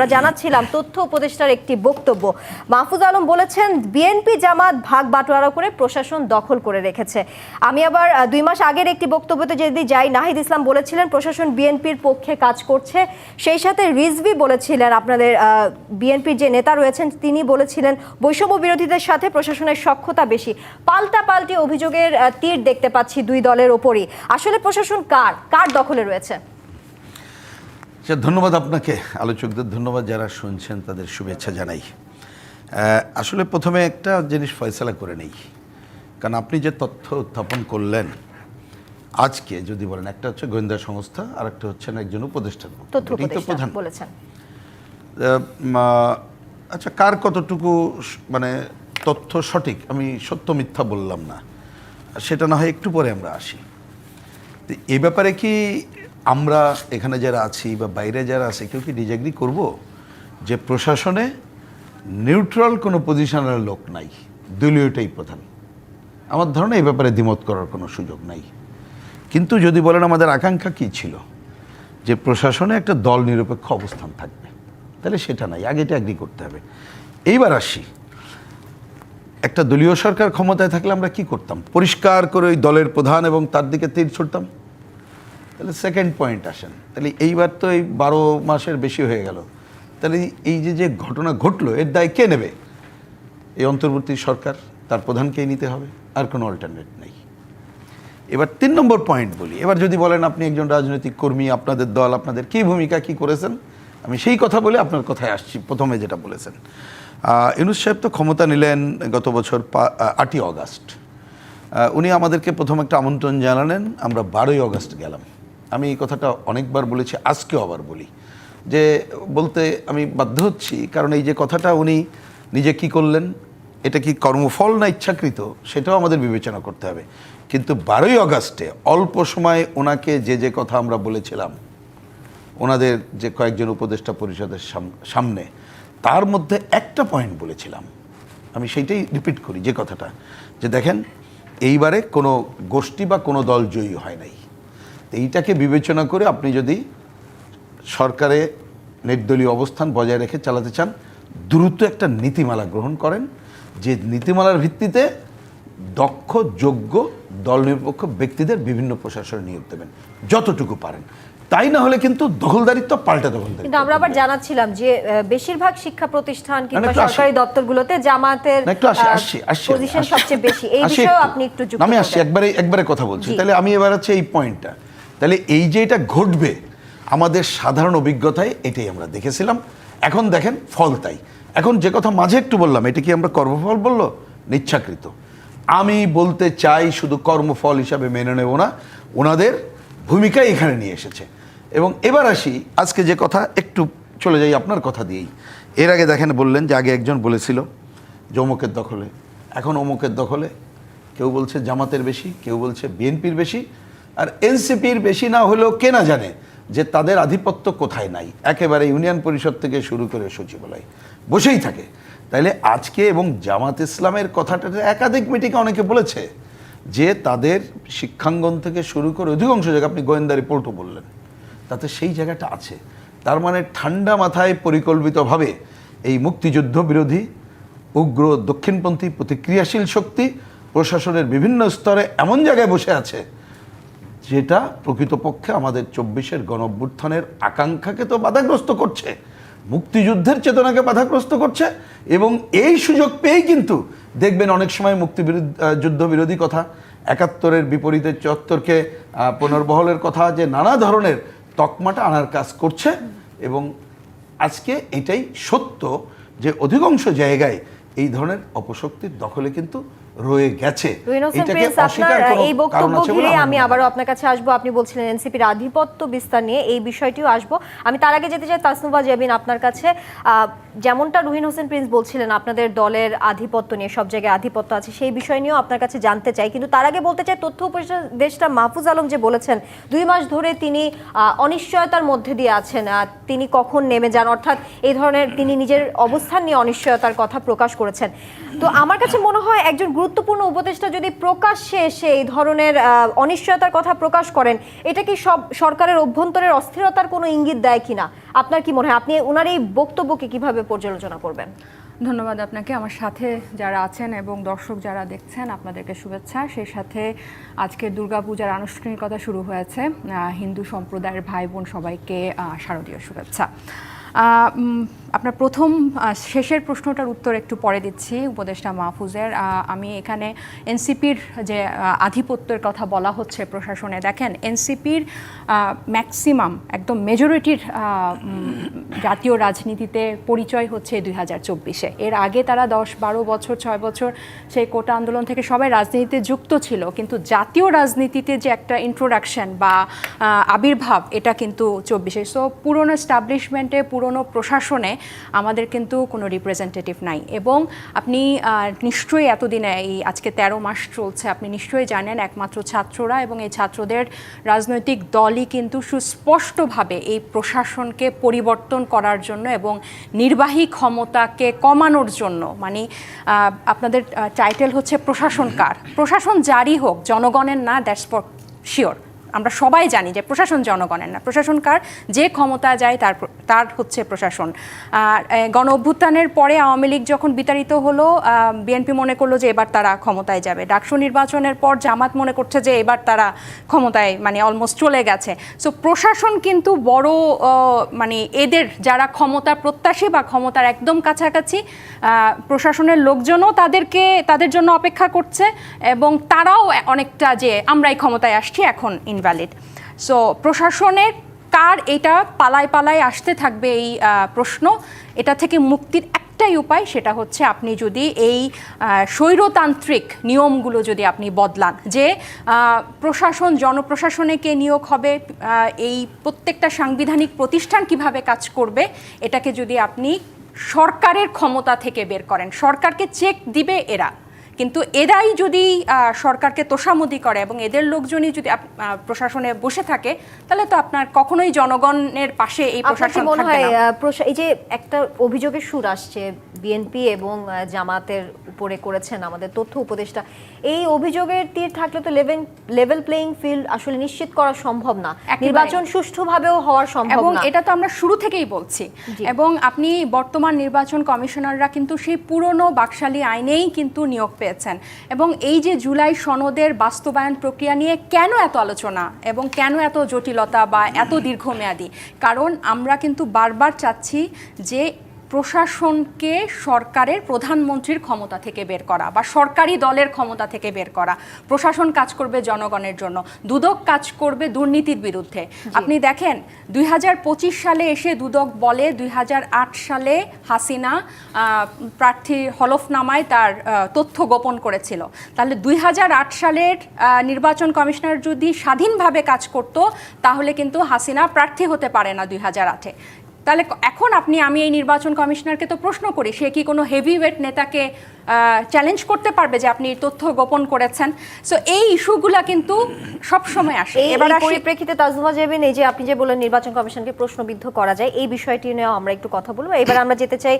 আমরা জানাচ্ছিলাম তথ্য উপদেষ্টার একটি বক্তব্য। মাহফুজ আলম বলেছেন, বিএনপি জামাত ভাগ বাটোয়ারা করে প্রশাসন দখল করে রেখেছে। আমি আবার দুই মাস আগের একটি বক্তব্যতে যদি যাই, নাহিদ ইসলাম বলেছিলেন, প্রশাসন বিএনপির পক্ষে কাজ করছে। সেই সাথে রিজভি বলেছিলেন, আপনাদের বিএনপির যে নেতা রয়েছেন, তিনি বলেছিলেন, বৈষম্য বিরোধীদের সাথে প্রশাসনের সক্ষতা বেশি। পাল্টা পাল্টি অভিযোগের তীর দেখতে পাচ্ছি দুই দলের ওপরই। আসলে প্রশাসন কার? কার দখলে রয়েছে? আচ্ছা ধন্যবাদ আপনাকে। আলোচকদের ধন্যবাদ যারা শুনছেন তাদের শুভেচ্ছা জানাই। আসলে প্রথমে একটা জিনিস ফয়সলা করে নেই। কারণ আপনি যে তথ্য উত্থাপন করলেন আজকে যদি বলেন একটা হচ্ছে গোয়েন্দা সংস্থা আর একটা হচ্ছেন একজন উপদেষ্টার উপদেষ্টা প্রধান। বলেছেন। আচ্ছা কার কতটুকু মানে তথ্য সঠিক? আমি সত্য মিথ্যা বললাম না। সেটা না হয় একটু পরে আমরা আসি। এ ব্যাপারে কি আমরা এখানে যারা আছি বা বাইরে যারা আছে, কেউ কি ডিজাগ্রি করব? যে প্রশাসনে নিউট্রাল কোনো পজিশনের লোক নাই। দলীয়টাই প্রধান। আমার ধারণা এই ব্যাপারে দ্বিমত করার কোনো সুযোগ নাই। কিন্তু যদি বলেন আমাদের আকাঙ্ক্ষা কী ছিল? যে প্রশাসনে একটা দল নিরপেক্ষ অবস্থান থাকবে। তাহলে সেটা নাই আগে এটা অ্যাগ্রি করতে হবে। এইবার আসি। একটা দলীয় সরকার ক্ষমতায় থাকলে আমরা কি করতাম? পরিষ্কার করে ওই দলের প্রধান এবং তার দিকে তীর ছুটতাম তাহলে সেকেন্ড পয়েন্ট আসেন। তাহলে এইবার তো এই বারো মাসের বেশি হয়ে গেল। তাহলে এই যে যে ঘটনা ঘটলো, এর দায় কে নেবে? এই অন্তর্বর্তী সরকার, তার প্রধানকেই নিতে হবে, আর কোনো অল্টারনেট নেই। এবার তিন নম্বর পয়েন্ট বলি। এবার যদি বলেন আপনি একজন রাজনৈতিক কর্মী, আপনাদের দল, আপনাদের কী ভূমিকা, কি করেছেন? আমি সেই কথা বলে আপনার কথায় আসছি, প্রথমে যেটা বলেছেন। ইউনুস সাহেব তো ক্ষমতা নিলেন গত বছর আটই অগাস্ট। উনি আমাদেরকে প্রথম একটা আমন্ত্রণ জানালেন, আমরা বারোই অগাস্ট গেলাম। আমি এই কথাটা অনেকবার বলেছি, আজকেও আবার বলি। যে বলতে আমি বাধ্য হচ্ছি, কারণ এই যে কথাটা উনি নিজে কি করলেন, এটা কি কর্মফল না ইচ্ছাকৃত, সেটাও আমাদের বিবেচনা করতে হবে। কিন্তু বারোই অগাস্টে অল্প সময় ওনাকে যে যে কথা আমরা বলেছিলাম, ওনাদের যে কয়েকজন উপদেষ্টা পরিষদের সাম- সামনে, তার মধ্যে একটা পয়েন্ট বলেছিলাম। আমি সেইটাই রিপিট করি, যে কথাটা, যে দেখেন, এইবারে কোনো গোষ্ঠী বা কোনো দল জয়ী হয় নাই। এইটাকে বিবেচনা করে আপনি যদি সরকারে নির্দলীয় অবস্থান বজায় রেখে চালাতে চান দ্রুত একটা নীতিমালা গ্রহণ করেন যে নীতিমালার ভিত্তিতে দক্ষ যোগ্য দল নিরপেক্ষ ব্যক্তিদের বিভিন্ন প্রশাসনে নিয়োগ দেবেন যতটুকু পারেন। তাই না হলে কিন্তু দখলদারিত্ব পাল্টা দখলদারি কিন্তু আমরা আবার জানাচ্ছিলাম যে বেশিরভাগ শিক্ষা প্রতিষ্ঠান কিংবা সরকারি দপ্তরগুলোতে জামাতের একটু আসি আসছি আসছি আমি, পজিশন সবচেয়ে বেশি। এই আসি একটু। আপনি একটু যুক্ত আমি আসছি একবারে একবারে কথা বলছি। তাহলে আমি এবার হচ্ছে এই পয়েন্টটা তাহলে এই যে এটা ঘটবে, আমাদের সাধারণ অভিজ্ঞতায় এটাই আমরা দেখেছিলাম। এখন দেখেন ফল তাই। এখন যে কথা মাঝে একটু বললাম, এটা কি আমরা কর্মফল বলল? নিচ্ছাকৃত। আমি বলতে চাই শুধু কর্মফল হিসাবে মেনে নেব না, ওনাদের ভূমিকা এখানে নিয়ে এসেছে। এবং এবার আসি, আজকে যে কথা একটু চলে যাই আপনার কথা দিয়েই। এর আগে দেখেন বললেন যে আগে একজন বলেছিল যে অমুকের দখলে। এখন অমুকের দখলে কেউ বলছে জামাতের বেশি, কেউ বলছে বিএনপির বেশি আর এনসিপির বেশি না হলেও কে না জানে যে তাদের আধিপত্য কোথায় নাই? একেবারে ইউনিয়ন পরিষদ থেকে শুরু করে সচিবালয় বসেই থাকে। তাইলে আজকে এবং জামাত ইসলামের কথাটা একাধিক মিটিংয়ে অনেকে বলেছে যে তাদের শিক্ষাঙ্গন থেকে শুরু করে অধিকাংশ জায়গা আপনি গোয়েন্দা রিপোর্টও বললেন, তাতে সেই জায়গাটা আছে। তার মানে ঠান্ডা মাথায় পরিকল্পিতভাবে এই মুক্তিযুদ্ধ বিরোধী, উগ্র দক্ষিণপন্থী প্রতিক্রিয়াশীল শক্তি প্রশাসনের বিভিন্ন স্তরে এমন জায়গায় বসে আছে যেটা প্রকৃতপক্ষে আমাদের চব্বিশের গণঅভ্যুত্থানের আকাঙ্ক্ষাকে তো বাধাগ্রস্ত করছে মুক্তিযুদ্ধের চেতনাকে বাধাগ্রস্ত করছে এবং এই সুযোগ পেয়েই কিন্তু দেখবেন অনেক সময় মুক্তি বিরোধী আহ, যুদ্ধ বিরোধী কথা একাত্তরের বিপরীতে চুয়াত্তরকে আহ, পুনর্বহলের কথা যে নানা ধরনের তকমাটা আনার কাজ করছে এবং আজকে এটাই সত্য যে অধিকাংশ জায়গায় এই ধরনের অপশক্তির দখলে কিন্তু রয়ে গেছে। এই বক্তব্য ঘিরে আমি আবারও আপনার কাছে আসব। আপনি বলছিলেন এনসিপির আধিপত্য বিস্তার নিয়ে এই বিষয়টিও আসব। আমি তার আগে যেতে চাই তাসনুবা জেবিন আপনার কাছে। যেমনটা রুহিন হোসেন প্রিন্স বলছিলেন আপনাদের দলের আধিপত্য নিয়ে সব জায়গায় আধিপত্য আছে সেই বিষয় নিয়েও আপনার কাছে জানতে চাই। কিন্তু তার আগে বলতে চাই তথ্য উপদেষ্টা মাহফুজ আলম যে বলেছেন দুই মাস ধরে তিনি আহ, অনিশ্চয়তার মধ্যে দিয়ে আছেন। তিনি কখন নেমে যান? অর্থাৎ এই ধরনের তিনি নিজের অবস্থান নিয়ে অনিশ্চয়তার কথা প্রকাশ করেছেন। তো আমার কাছে মনে হয় একজন গুরুত্বপূর্ণ উপদেষ্টা যদি প্রকাশ্যে এসে এই ধরনের অনিশ্চয়তার কথা প্রকাশ করেন, এটা কি সব সরকারের অভ্যন্তরের অস্থিরতার কোনো ইঙ্গিত দেয় কিনা? আপনার কি মনে হয়? আপনি ওনার এই বক্তব্যকে কীভাবে পর্যালোচনা করবেন? ধন্যবাদ আপনাকে। আমার সাথে যারা আছেন এবং দর্শক যারা দেখছেন, আপনাদেরকে শুভেচ্ছা। সেই সাথে আজকে দুর্গাপূজার আনুষ্ঠানিকতা শুরু হয়েছে। হিন্দু সম্প্রদায়ের ভাই বোন সবাইকে শারদীয় শুভেচ্ছা। আপনার প্রথম শেষের প্রশ্নটার উত্তর একটু পরে দিচ্ছি, উপদেষ্টা মাহফুজের। আমি এখানে এনসিপির যে আধিপত্যের কথা বলা হচ্ছে প্রশাসনে, দেখেন, এনসিপির ম্যাক্সিমাম, একদম মেজরিটির জাতীয় রাজনীতিতে পরিচয় হচ্ছে দুই হাজার চব্বিশে। এর আগে তারা দশ, বারো বছর, ছয় বছর সেই কোটা আন্দোলন থেকে সবাই রাজনীতিতে যুক্ত ছিল, কিন্তু জাতীয় রাজনীতিতে যে একটা ইন্ট্রোডাকশন বা আবির্ভাব, এটা কিন্তু চব্বিশে। সো পুরনো এস্টাবলিশমেন্টে পুরনো প্রশাসনে আমাদের কিন্তু কোনো রিপ্রেজেন্টেটিভ নাই। এবং আপনি নিশ্চয়ই এতদিনে এই আজকে তেরো মাস চলছে, আপনি নিশ্চয়ই জানেন একমাত্র ছাত্ররা এবং এই ছাত্রদের রাজনৈতিক দলই কিন্তু সুস্পষ্টভাবে এই প্রশাসনকে পরিবর্তন করার জন্য এবং নির্বাহী ক্ষমতাকে কমানোর জন্য মানে আপনাদের টাইটেল হচ্ছে প্রশাসনকার প্রশাসন জারি হোক, জনগণের না দ্যাটস ফর শিওর আমরা সবাই জানি যে প্রশাসন জনগণের না। প্রশাসনকার যে ক্ষমতা যায় তার তার হচ্ছে প্রশাসন। আর গণ অভ্যুত্থানের পরে আওয়ামী লীগ যখন বিতাড়িত হলো বিএনপি মনে করল যে এবার তারা ক্ষমতায় যাবে। ডাকসু নির্বাচনের পর জামাত মনে করছে যে এবার তারা ক্ষমতায় মানে অলমোস্ট চলে গেছে। সো প্রশাসন কিন্তু বড় মানে এদের যারা ক্ষমতা প্রত্যাশী বা ক্ষমতার একদম কাছাকাছি প্রশাসনের লোকজনও তাদেরকে, তাদের জন্য অপেক্ষা করছে এবং তারাও অনেকটা যে আমরাই ক্ষমতায় আসছি এখন ইনভ্যালিড সো প্রশাসনের কার এটা পালায় পালায় আসতে থাকবে এই প্রশ্ন? এটা থেকে মুক্তির একটাই উপায় সেটা হচ্ছে আপনি যদি এই স্বৈরতান্ত্রিক নিয়মগুলো যদি আপনি বদলান যে প্রশাসন, জনপ্রশাসনে কে নিয়োগ হবে এই প্রত্যেকটা সাংবিধানিক প্রতিষ্ঠান কীভাবে কাজ করবে, এটাকে যদি আপনি সরকারের ক্ষমতা থেকে বের করেন, সরকারকে চেক দিবে এরা। কিন্তু এরাই যদি আহ, সরকারকে তোষামদি করে এবং এদের লোকজনই যদি প্রশাসনে বসে থাকে তাহলে তো আপনার কখনোই জনগণের পাশে এই প্রশাসন মনে হয় এই যে একটা অভিযোগের সুর আসছে বিএনপি এবং জামাতের উপরে করেছেন আমাদের তথ্য উপদেষ্টা এই অভিযোগের তীর থাকলে তো লেভেল লেভেল প্লেইং ফিল্ড আসলে নিশ্চিত করা সম্ভব না। নির্বাচন সুষ্ঠুভাবেও হওয়ার সম্ভব এবং এটা তো আমরা শুরু থেকেই বলছি। এবং আপনি বর্তমান নির্বাচন কমিশনাররা কিন্তু সেই পুরনো বাকশালী আইনেই কিন্তু নিয়োগ পেয়েছেন এবং এই যে জুলাই সনদের বাস্তবায়ন প্রক্রিয়া নিয়ে কেন এত আলোচনা এবং কেন এত জটিলতা বা এত দীর্ঘমেয়াদী? কারণ আমরা কিন্তু বারবার চাচ্ছি যে প্রশাসনকে সরকারের প্রধানমন্ত্রীর ক্ষমতা থেকে বের করা বা সরকারি দলের ক্ষমতা থেকে বের করা। প্রশাসন কাজ করবে জনগণের জন্য দুদক কাজ করবে দুর্নীতির বিরুদ্ধে। আপনি দেখেন দুই হাজার পঁচিশ সালে এসে দুদক বলে দুই হাজার আট সালে হাসিনা আহ, প্রার্থীর হলফনামায় তার তথ্য গোপন করেছিল। তাহলে দুই হাজার আট সালের নির্বাচন কমিশনার যদি স্বাধীনভাবে কাজ করত তাহলে কিন্তু হাসিনা প্রার্থী হতে পারে না দুই হাজার আটে। তাহলে এখন আপনি আমি এই নির্বাচন কমিশনারকে তো প্রশ্ন করি সে কি কোনো হেভি ওয়েট নেতাকে চ্যালেঞ্জ করতে পারবে যে আপনি তথ্য গোপন করেছেন? সো এই ইস্যুগুলা কিন্তু সব সময় আসে। এবার পরিপ্রেক্ষিতে তাজমা জেবিন এই যে আপনি যে বললেন নির্বাচন কমিশনকে প্রশ্নবিদ্ধ করা যায় এই বিষয়টি নিয়ে আমরা একটু কথা বলব। এবার আমরা যেতে চাই